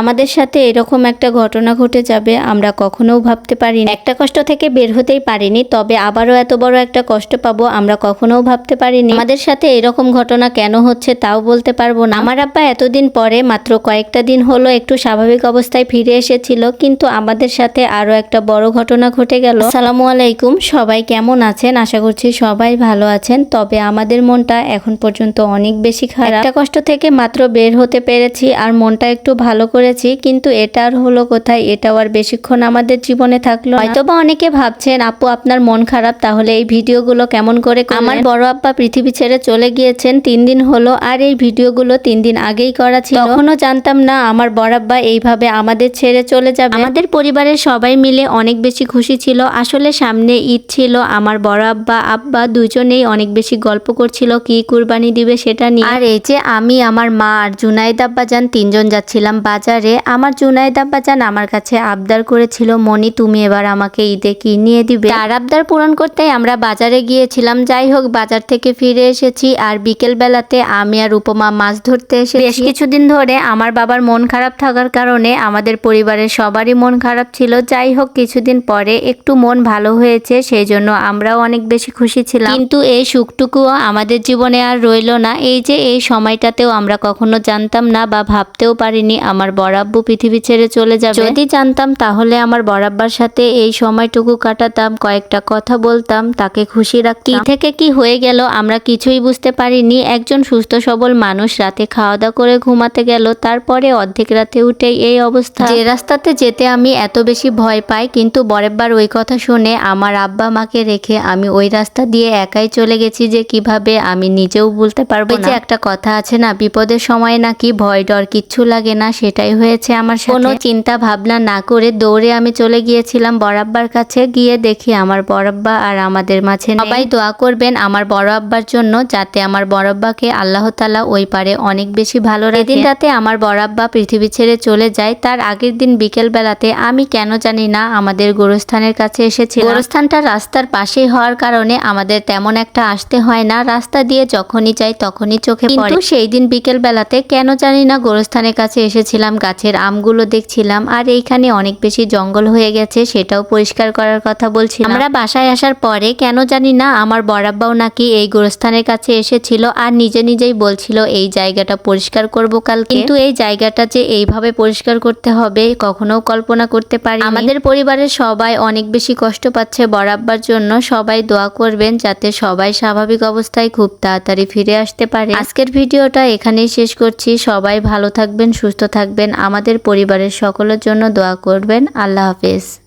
আমাদের সাথে এরকম একটা ঘটনা ঘটে যাবে, আমরা কখনোও ভাবতে পারিনি। একটা কষ্ট থেকে বের হতেই পারিনি, তবে আবারও এত বড় একটা কষ্ট পাবো, আমরা কখনোও ভাবতে পারিনি। আমাদের সাথে এরকম ঘটনা কেন হচ্ছে তাও বলতে পারব না। আমার আব্বা এতদিন পরে, মাত্র কয়েকটা দিন হলো, একটু স্বাভাবিক অবস্থায় ফিরে এসেছিল, কিন্তু আমাদের সাথে আরও একটা বড় ঘটনা ঘটে গেল। সালামু আলাইকুম, সবাই কেমন আছেন? আশা করছি সবাই ভালো আছেন, তবে আমাদের মনটা এখন পর্যন্ত অনেক বেশি খারাপ। একটা কষ্ট থেকে মাত্র বের হতে পেরেছি, আর মনটা একটু ভালো করেছি, কিন্তু এটা আর হলো কোথায়? এটাও আর বেশিক্ষণ আমাদের জীবনে থাকল। হয়তোবা অনেকে ভাবছেন, আপু, আপনার মন খারাপ, তাহলে এই ভিডিওগুলো কেমন করে আমার বড় আব্বা পৃথিবী ছেড়ে চলে গিয়েছেন, তিন দিন হলো, আর এই ভিডিওগুলো তিন দিন আগেই করা ছিল। তখনও জানতাম, না, আমার বড় আব্বা এইভাবে আমাদের ছেড়ে চলে যাবে। আমাদের পরিবারের সবাই মিলে অনেক বেশি খুশি ছিল। আসলে সামনে ঈদ ছিল, আমার বড় আব্বা আব্বা দুজনেই অনেক বেশি গল্প করছিল, কি কুরবানি দিবে সেটা নিয়ে? আর এই যে আমি, আমার মা আর জুনাইদ আব্বাজান তিনজন যাচ্ছিলাম বাজারে। আমার জুনাইদ আব্বাজান আমার কাছে আবদার করেছিল মনি তুমি এবার আমাকে ঈদে কি নিয়ে দিবে? তার আবদার পূরণ করতে আমরা বাজারে গিয়েছিলাম। যাই হোক বাজার থেকে ফিরে এসেছি আর বিকেল বেলাতে আমি আর উপমা মাছ ধরতে এসে বেশ কিছুদিন ধরে আমার বাবার মন খারাপ থাকার কারণে আমাদের পরিবারের সবারই মন খারাপ ছিল। যাই হোক কিছুদিন পরে একটু মন ভালো হয়েছে সেই জন্য আমরাও অনেক বেশি খুশি ছিলাম। কিন্তু এই সুখটুকুও আমাদের জীবনে আর রইল না। এই যে এই সময়টাতেও আমরা কখনো জানতাম না বা ভাবতেও পারিনি আমার বরাব্বু পৃথিবী ছেড়ে চলে যাবে? যদি জানতাম তাহলে আমার বরাব্বার সাথে এই সময়টুকু কাটাতাম কয়েকটা কথা বলতাম তাকে খুশি রাখতাম। কি থেকে কি হয়ে গেল আমরা কিছুই বুঝতে পারিনি। একজন সুস্থ সবল মানুষ রাতে খাওয়া দাওয়া করে ঘুমাতে গেল তারপরে অর্ধেক রাতে উঠে এই অবস্থা। যে রাস্তাতে যেতে আমি এত বেশি ভয় পাই কিন্তু বরেরবার ওই কথা শুনে আমার আব্বা মাকে রেখে আমি ওই রাস্তা দিয়ে একাই চলে গেছি যে কীভাবে আমি নিজেও বলতে পারব না। যে একটা কথা আছে না বিপদের সময় নাকি ভয় ডর কিচ্ছু লাগে না সেটাই হয়েছে আমার কোনো চিন্তা ভাবনা না করে দৌড়ে আমি চলে গিয়েছিলাম বরাব্বার কাছে। গিয়ে দেখি আমার বরাব্বা আর আমাদের মাঝে। সবাই দোয়া করবেন আমার বড় আব্বার জন্য যাতে আমার বড়াব্বাকে আল্লাহ তালা ওই পারে অনেক বেশি ভালো রাখে। এদিন রাতে আমার বড়াব্বা পৃথিবী ছেড়ে চলে যায়। তার আগের দিন বিকেল বেলাতে আমি কেন জানি না আমাদের গোরস্থানের কাছে এসেছি গোরস্থানটা রাস্তার পাশেই হওয়ার কারণে আমাদের তেমন একটা আসতে হয় না। রাস্তা দিয়ে যখনই যাই তখনই চোখে পড়ে। সেই দিন বিকেল বেলাতে কেন জানি না গোরস্থানের কাছে এসেছিলাম। গাছের আমগুলো দেখছিলাম, আর এইখানে অনেক বেশি জঙ্গল হয়ে গেছে, সেটাও পরিষ্কার করার কথা বলছি আমরা বাসায় আসার পরে, কেন জানি না, আমার বরাব্বাও নাকি এই গোরস্থানের কাছে এসেছিল আর নিজে নিজেই বলছিল, এই জায়গাটা পরিষ্কার করব কালকে। কিন্তু এই জায়গাটা যে এইভাবে পরিষ্কার করতে হবে কখনো কল্পনা করতে পারি আমাদের পরিবারের সবাই অনেক বেশি কষ্ট পাচ্ছে বরাব্বার জন্য। সবাই দোয়া করবেন যাতে সবাই স্বাভাবিক অবস্থায় খুব তাড়াতাড়ি ফিরে আসতে পারে। আজকের ভিডিওটা এখানেই শেষ করছি। সবাই ভালো থাকবেন, সুস্থ থাকবেন। আমাদের পরিবারের সকলের জন্য দোয়া করবেন। আল্লাহ হাফেজ।